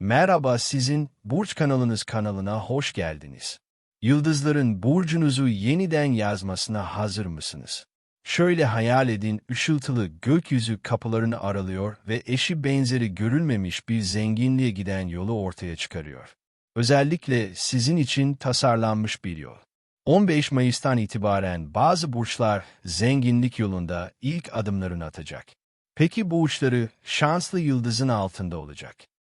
Merhaba sizin Burç kanalınız kanalına hoş geldiniz. Yıldızların burcunuzu yeniden yazmasına hazır mısınız? Şöyle hayal edin ışıltılı gökyüzü kapılarını aralıyor ve eşi benzeri görülmemiş bir zenginliğe giden yolu ortaya çıkarıyor. Özellikle sizin için tasarlanmış bir yol. 15 Mayıs'tan itibaren bazı burçlar zenginlik yolunda ilk adımlarını atacak. Peki bu uçları şanslı yıldızın altında olacak.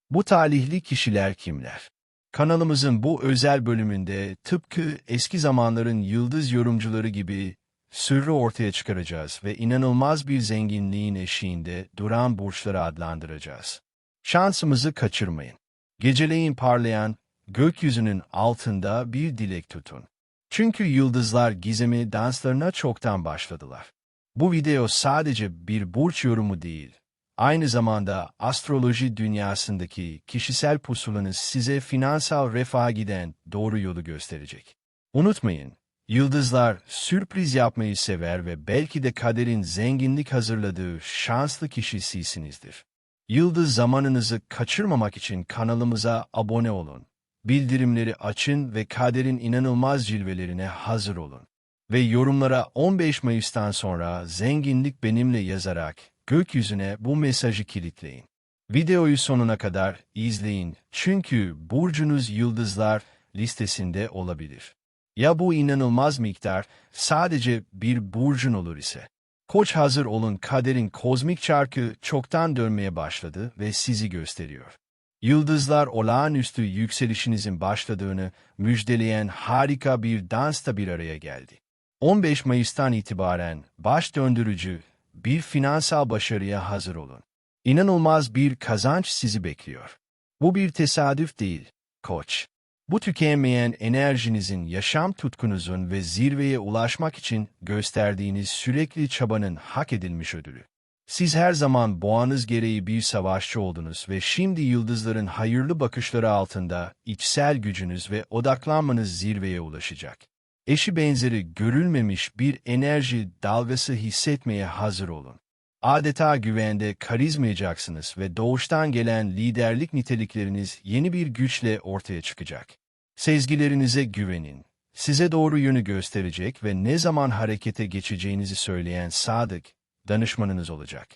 Bu talihli kişiler kimler? Kanalımızın bu özel bölümünde tıpkı eski zamanların yıldız yorumcuları gibi sırrı ortaya çıkaracağız ve inanılmaz bir zenginliğin eşiğinde duran burçları adlandıracağız. Şansımızı kaçırmayın. Geceleyin parlayan gökyüzünün altında bir dilek tutun. Çünkü yıldızlar gizemi danslarına çoktan başladılar. Bu video sadece bir burç yorumu değil, aynı zamanda astroloji dünyasındaki kişisel pusulanız size finansal refaha giden doğru yolu gösterecek. Unutmayın, yıldızlar sürpriz yapmayı sever ve belki de kaderin zenginlik hazırladığı şanslı kişi sizsinizdir. Yıldız zamanınızı kaçırmamak için kanalımıza abone olun. Bildirimleri açın ve kaderin inanılmaz cilvelerine hazır olun. Ve yorumlara 15 Mayıs'tan sonra zenginlik benimle yazarak gökyüzüne bu mesajı kilitleyin. Videoyu sonuna kadar izleyin çünkü burcunuz yıldızlar listesinde olabilir. Ya bu inanılmaz miktar sadece bir burcun olur ise? Koç hazır olun kaderin kozmik çarkı çoktan dönmeye başladı ve sizi gösteriyor. Yıldızlar olağanüstü yükselişinizin başladığını müjdeleyen harika bir dansta bir araya geldi. 15 Mayıs'tan itibaren baş döndürücü bir finansal başarıya hazır olun. İnanılmaz bir kazanç sizi bekliyor. Bu bir tesadüf değil, koç. Bu tükenmeyen enerjinizin, yaşam tutkunuzun ve zirveye ulaşmak için gösterdiğiniz sürekli çabanın hak edilmiş ödülü. Siz her zaman boğanız gereği bir savaşçı oldunuz ve şimdi yıldızların hayırlı bakışları altında içsel gücünüz ve odaklanmanız zirveye ulaşacak. Eşi benzeri görülmemiş bir enerji dalgası hissetmeye hazır olun. Adeta güvende karizmayacaksınız ve doğuştan gelen liderlik nitelikleriniz yeni bir güçle ortaya çıkacak. Sezgilerinize güvenin. Size doğru yönü gösterecek ve ne zaman harekete geçeceğinizi söyleyen sadık, danışmanınız olacak.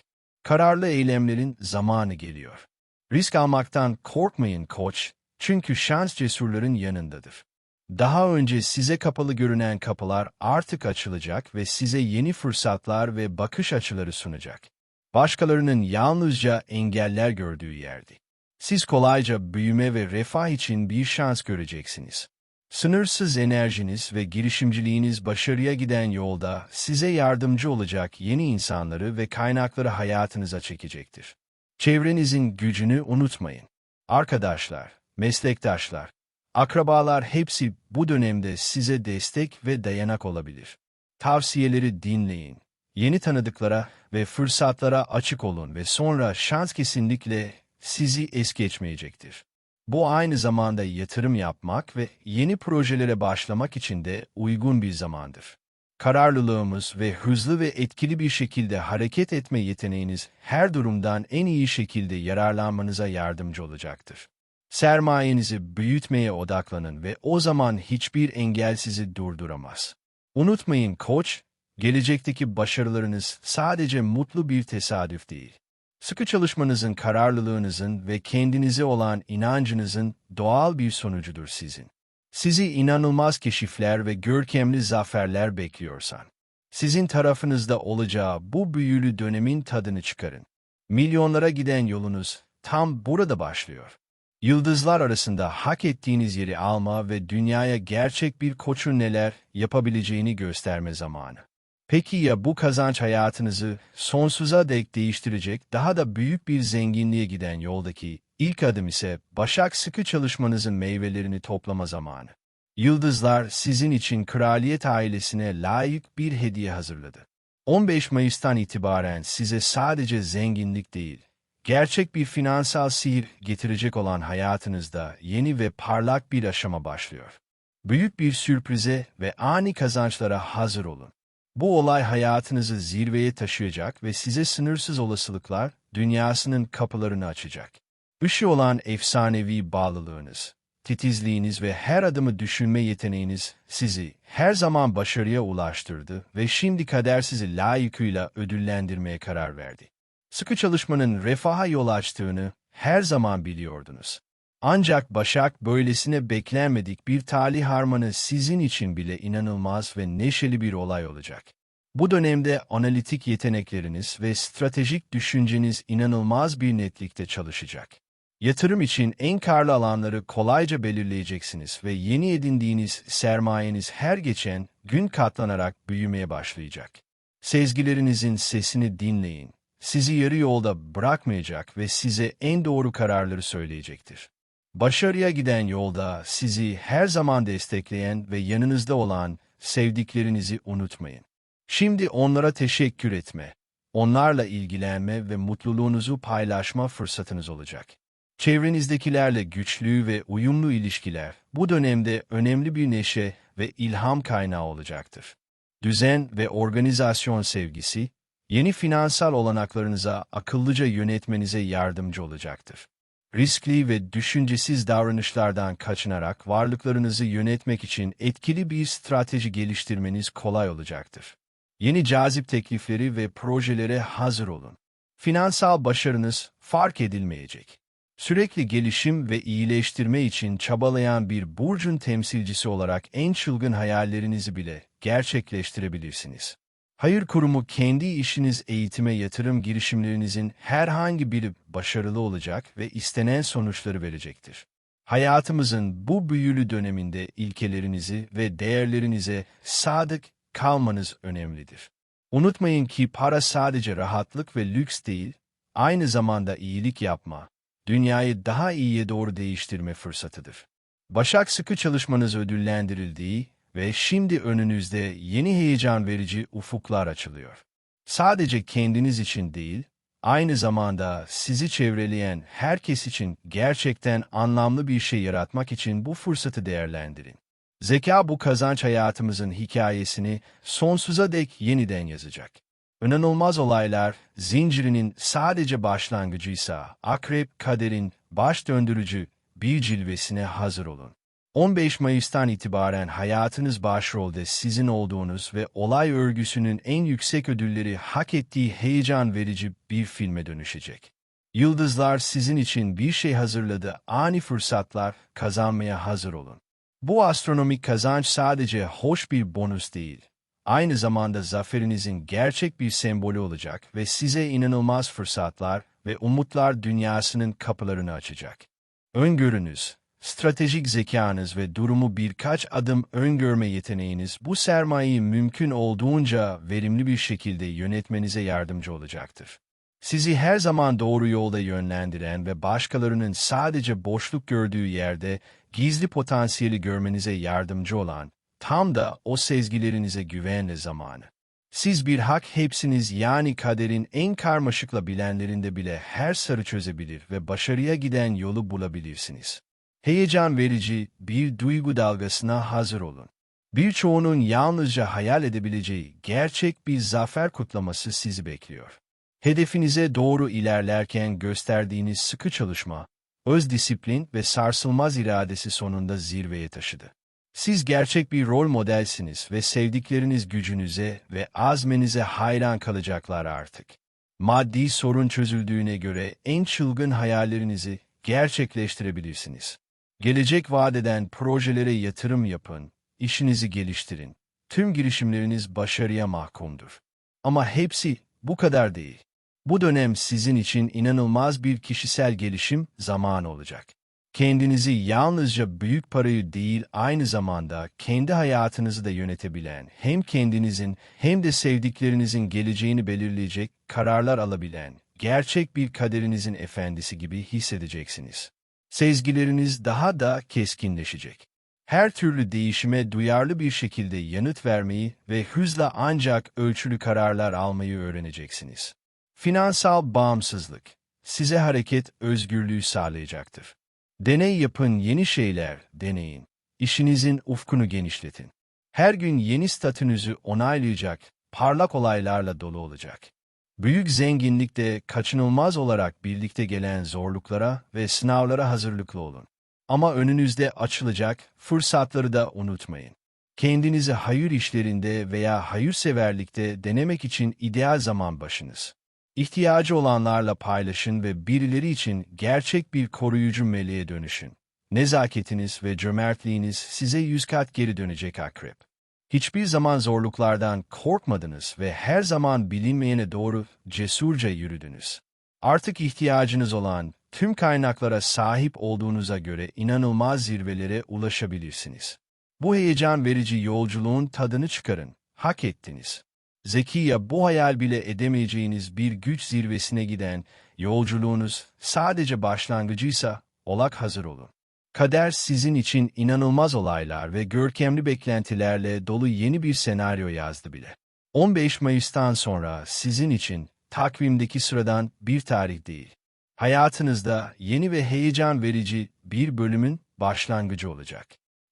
Kararlı eylemlerin zamanı geliyor. Risk almaktan korkmayın koç, çünkü şans cesurların yanındadır. Daha önce size kapalı görünen kapılar artık açılacak ve size yeni fırsatlar ve bakış açıları sunacak. Başkalarının yalnızca engeller gördüğü yerdi. Siz kolayca büyüme ve refah için bir şans göreceksiniz. Sınırsız enerjiniz ve girişimciliğiniz başarıya giden yolda size yardımcı olacak yeni insanları ve kaynakları hayatınıza çekecektir. Çevrenizin gücünü unutmayın. Arkadaşlar, meslektaşlar, akrabalar hepsi bu dönemde size destek ve dayanak olabilir. Tavsiyeleri dinleyin. Yeni tanıdıklara ve fırsatlara açık olun ve sonra şans kesinlikle sizi es geçmeyecektir. Bu aynı zamanda yatırım yapmak ve yeni projelere başlamak için de uygun bir zamandır. Kararlılığımız ve hızlı ve etkili bir şekilde hareket etme yeteneğiniz her durumdan en iyi şekilde yararlanmanıza yardımcı olacaktır. Sermayenizi büyütmeye odaklanın ve o zaman hiçbir engel sizi durduramaz. Unutmayın koç, gelecekteki başarılarınız sadece mutlu bir tesadüf değil. Sıkı çalışmanızın, kararlılığınızın ve kendinize olan inancınızın doğal bir sonucudur sizin. Sizi inanılmaz keşifler ve görkemli zaferler bekliyorsan, sizin tarafınızda olacağı bu büyülü dönemin tadını çıkarın. Milyonlara giden yolunuz tam burada başlıyor. Yıldızlar arasında hak ettiğiniz yeri alma ve dünyaya gerçek bir koçun neler yapabileceğini gösterme zamanı. Peki ya bu kazanç hayatınızı sonsuza dek değiştirecek daha da büyük bir zenginliğe giden yoldaki ilk adım ise başak sıkı çalışmanızın meyvelerini toplama zamanı. Yıldızlar sizin için kraliyet ailesine layık bir hediye hazırladı. 15 Mayıs'tan itibaren size sadece zenginlik değil, gerçek bir finansal sihir getirecek olan hayatınızda yeni ve parlak bir aşama başlıyor. Büyük bir sürprize ve ani kazançlara hazır olun. Bu olay hayatınızı zirveye taşıyacak ve size sınırsız olasılıklar dünyasının kapılarını açacak. Işığı olan efsanevi bağlılığınız, titizliğiniz ve her adımı düşünme yeteneğiniz sizi her zaman başarıya ulaştırdı ve şimdi kader sizi layıkıyla ödüllendirmeye karar verdi. Sıkı çalışmanın refaha yol açtığını her zaman biliyordunuz. Ancak Başak böylesine beklenmedik bir talih harmanı sizin için bile inanılmaz ve neşeli bir olay olacak. Bu dönemde analitik yetenekleriniz ve stratejik düşünceniz inanılmaz bir netlikte çalışacak. Yatırım için en karlı alanları kolayca belirleyeceksiniz ve yeni edindiğiniz sermayeniz her geçen gün katlanarak büyümeye başlayacak. Sezgilerinizin sesini dinleyin. Sizi yarı yolda bırakmayacak ve size en doğru kararları söyleyecektir. Başarıya giden yolda sizi her zaman destekleyen ve yanınızda olan sevdiklerinizi unutmayın. Şimdi onlara teşekkür etme, onlarla ilgilenme ve mutluluğunuzu paylaşma fırsatınız olacak. Çevrenizdekilerle güçlü ve uyumlu ilişkiler bu dönemde önemli bir neşe ve ilham kaynağı olacaktır. Düzen ve organizasyon sevgisi, yeni finansal olanaklarınıza akıllıca yönetmenize yardımcı olacaktır. Riskli ve düşüncesiz davranışlardan kaçınarak varlıklarınızı yönetmek için etkili bir strateji geliştirmeniz kolay olacaktır. Yeni cazip teklifleri ve projelere hazır olun. Finansal başarınız fark edilmeyecek. Sürekli gelişim ve iyileştirme için çabalayan bir burcun temsilcisi olarak en çılgın hayallerinizi bile gerçekleştirebilirsiniz. Hayır kurumu kendi işiniz eğitime yatırım girişimlerinizin herhangi biri başarılı olacak ve istenen sonuçları verecektir. Hayatımızın bu büyülü döneminde ilkelerinizi ve değerlerinize sadık kalmanız önemlidir. Unutmayın ki para sadece rahatlık ve lüks değil, aynı zamanda iyilik yapma, dünyayı daha iyiye doğru değiştirme fırsatıdır. Başak sıkı çalışmanız ödüllendirildiği ve şimdi önünüzde yeni heyecan verici ufuklar açılıyor. Sadece kendiniz için değil, aynı zamanda sizi çevreleyen herkes için gerçekten anlamlı bir şey yaratmak için bu fırsatı değerlendirin. Zeka bu kazanç hayatımızın hikayesini sonsuza dek yeniden yazacak. İnanılmaz olaylar zincirinin sadece başlangıcıysa akrep kaderin baş döndürücü bir cilvesine hazır olun. 15 Mayıs'tan itibaren hayatınız başrolde sizin olduğunuz ve olay örgüsünün en yüksek ödülleri hak ettiği heyecan verici bir filme dönüşecek. Yıldızlar sizin için bir şey hazırladı, ani fırsatlar kazanmaya hazır olun. Bu astronomik kazanç sadece hoş bir bonus değil, aynı zamanda zaferinizin gerçek bir sembolü olacak ve size inanılmaz fırsatlar ve umutlar dünyasının kapılarını açacak. Öngörünüz, stratejik zekanız ve durumu birkaç adım öngörme yeteneğiniz bu sermayeyi mümkün olduğunca verimli bir şekilde yönetmenize yardımcı olacaktır. Sizi her zaman doğru yolda yönlendiren ve başkalarının sadece boşluk gördüğü yerde gizli potansiyeli görmenize yardımcı olan, tam da o sezgilerinize güvenle zamanı. Siz bir hak hepsiniz yani kaderin en karmaşıkla bilenlerinde bile her sarı çözebilir ve başarıya giden yolu bulabilirsiniz. Heyecan verici bir duygu dalgasına hazır olun. Birçoğunun yalnızca hayal edebileceği gerçek bir zafer kutlaması sizi bekliyor. Hedefinize doğru ilerlerken gösterdiğiniz sıkı çalışma, öz disiplin ve sarsılmaz iradesi sonunda zirveye taşıdı. Siz gerçek bir rol modelsiniz ve sevdikleriniz gücünüze ve azmenize hayran kalacaklar artık. Maddi sorun çözüldüğüne göre en çılgın hayallerinizi gerçekleştirebilirsiniz. Gelecek vadeden projelere yatırım yapın, işinizi geliştirin. Tüm girişimleriniz başarıya mahkumdur. Ama hepsi bu kadar değil. Bu dönem sizin için inanılmaz bir kişisel gelişim zamanı olacak. Kendinizi yalnızca büyük parayı değil aynı zamanda kendi hayatınızı da yönetebilen, hem kendinizin hem de sevdiklerinizin geleceğini belirleyecek kararlar alabilen, gerçek bir kaderinizin efendisi gibi hissedeceksiniz. Sezgileriniz daha da keskinleşecek. Her türlü değişime duyarlı bir şekilde yanıt vermeyi ve hızla ancak ölçülü kararlar almayı öğreneceksiniz. Finansal bağımsızlık size hareket özgürlüğü sağlayacaktır. Deney yapın, yeni şeyler deneyin. İşinizin ufkunu genişletin. Her gün yeni statünüzü onaylayacak, parlak olaylarla dolu olacak. Büyük zenginlik de kaçınılmaz olarak birlikte gelen zorluklara ve sınavlara hazırlıklı olun. Ama önünüzde açılacak fırsatları da unutmayın. Kendinizi hayır işlerinde veya hayırseverlikte denemek için ideal zaman başınız. İhtiyacı olanlarla paylaşın ve birileri için gerçek bir koruyucu meleğe dönüşün. Nezaketiniz ve cömertliğiniz size yüz kat geri dönecek akrep. Hiçbir zaman zorluklardan korkmadınız ve her zaman bilinmeyene doğru cesurca yürüdünüz. Artık ihtiyacınız olan tüm kaynaklara sahip olduğunuza göre inanılmaz zirvelere ulaşabilirsiniz. Bu heyecan verici yolculuğun tadını çıkarın. Hak ettiniz. Zekiya bu hayal bile edemeyeceğiniz bir güç zirvesine giden yolculuğunuz sadece başlangıcıysa olak hazır olun. Kader sizin için inanılmaz olaylar ve görkemli beklentilerle dolu yeni bir senaryo yazdı bile. 15 Mayıs'tan sonra sizin için takvimdeki sıradan bir tarih değil. Hayatınızda yeni ve heyecan verici bir bölümün başlangıcı olacak.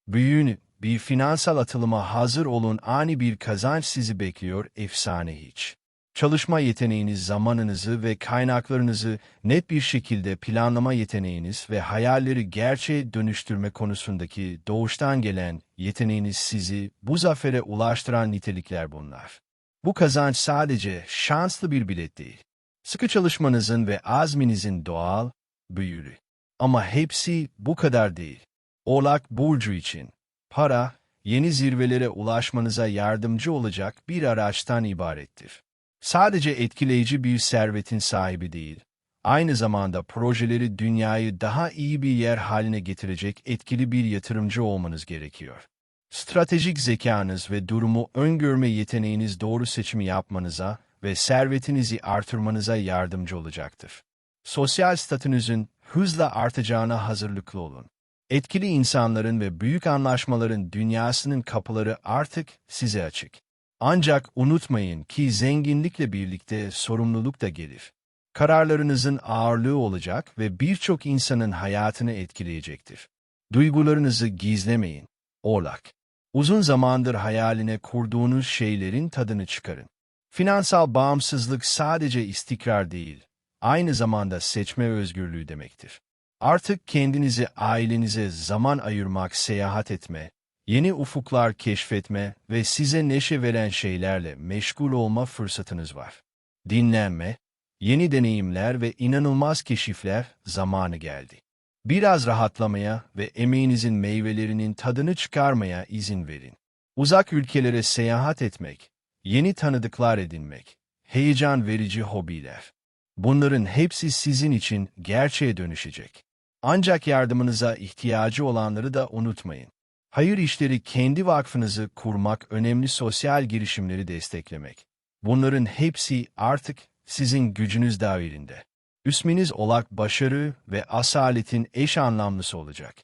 Büyüğünü, bir finansal atılıma hazır olun ani bir kazanç sizi bekliyor efsane hiç. Çalışma yeteneğiniz zamanınızı ve kaynaklarınızı net bir şekilde planlama yeteneğiniz ve hayalleri gerçeğe dönüştürme konusundaki doğuştan gelen yeteneğiniz sizi bu zafere ulaştıran nitelikler bunlar. Bu kazanç sadece şanslı bir bilet değil. Sıkı çalışmanızın ve azminizin doğal, büyülü. Ama hepsi bu kadar değil. Oğlak Burcu için para, yeni zirvelere ulaşmanıza yardımcı olacak bir araçtan ibarettir. Sadece etkileyici bir servetin sahibi değil, aynı zamanda projeleri dünyayı daha iyi bir yer haline getirecek etkili bir yatırımcı olmanız gerekiyor. Stratejik zekanız ve durumu öngörme yeteneğiniz doğru seçimi yapmanıza ve servetinizi artırmanıza yardımcı olacaktır. Sosyal statünüzün hızla artacağına hazırlıklı olun. Etkili insanların ve büyük anlaşmaların dünyasının kapıları artık size açık. Ancak unutmayın ki zenginlikle birlikte sorumluluk da gelir. Kararlarınızın ağırlığı olacak ve birçok insanın hayatını etkileyecektir. Duygularınızı gizlemeyin. Oğlak. Uzun zamandır hayaline kurduğunuz şeylerin tadını çıkarın. Finansal bağımsızlık sadece istikrar değil, aynı zamanda seçme özgürlüğü demektir. Artık kendinizi ailenize zaman ayırmak, seyahat etme, yeni ufuklar keşfetme ve size neşe veren şeylerle meşgul olma fırsatınız var. Dinlenme, yeni deneyimler ve inanılmaz keşifler zamanı geldi. Biraz rahatlamaya ve emeğinizin meyvelerinin tadını çıkarmaya izin verin. Uzak ülkelere seyahat etmek, yeni tanıdıklar edinmek, heyecan verici hobiler. Bunların hepsi sizin için gerçeğe dönüşecek. Ancak yardımınıza ihtiyacı olanları da unutmayın. Hayır işleri kendi vakfınızı kurmak, önemli sosyal girişimleri desteklemek. Bunların hepsi artık sizin gücünüz dahilinde. Üsminiz olak başarı ve asaletin eş anlamlısı olacak.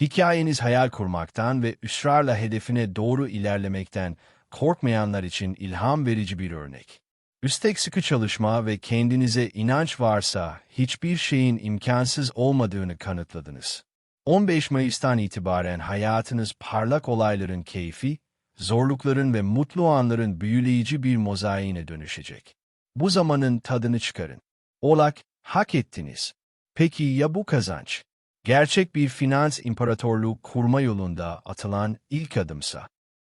Hikayeniz hayal kurmaktan ve ısrarla hedefine doğru ilerlemekten korkmayanlar için ilham verici bir örnek. Üstek sıkı çalışma ve kendinize inanç varsa hiçbir şeyin imkansız olmadığını kanıtladınız. 15 Mayıs'tan itibaren hayatınız parlak olayların keyfi, zorlukların ve mutlu anların büyüleyici bir mozaiğine dönüşecek. Bu zamanın tadını çıkarın. Olak, hak ettiniz. Peki ya bu kazanç? Gerçek bir finans imparatorluğu kurma yolunda atılan ilk adımsa?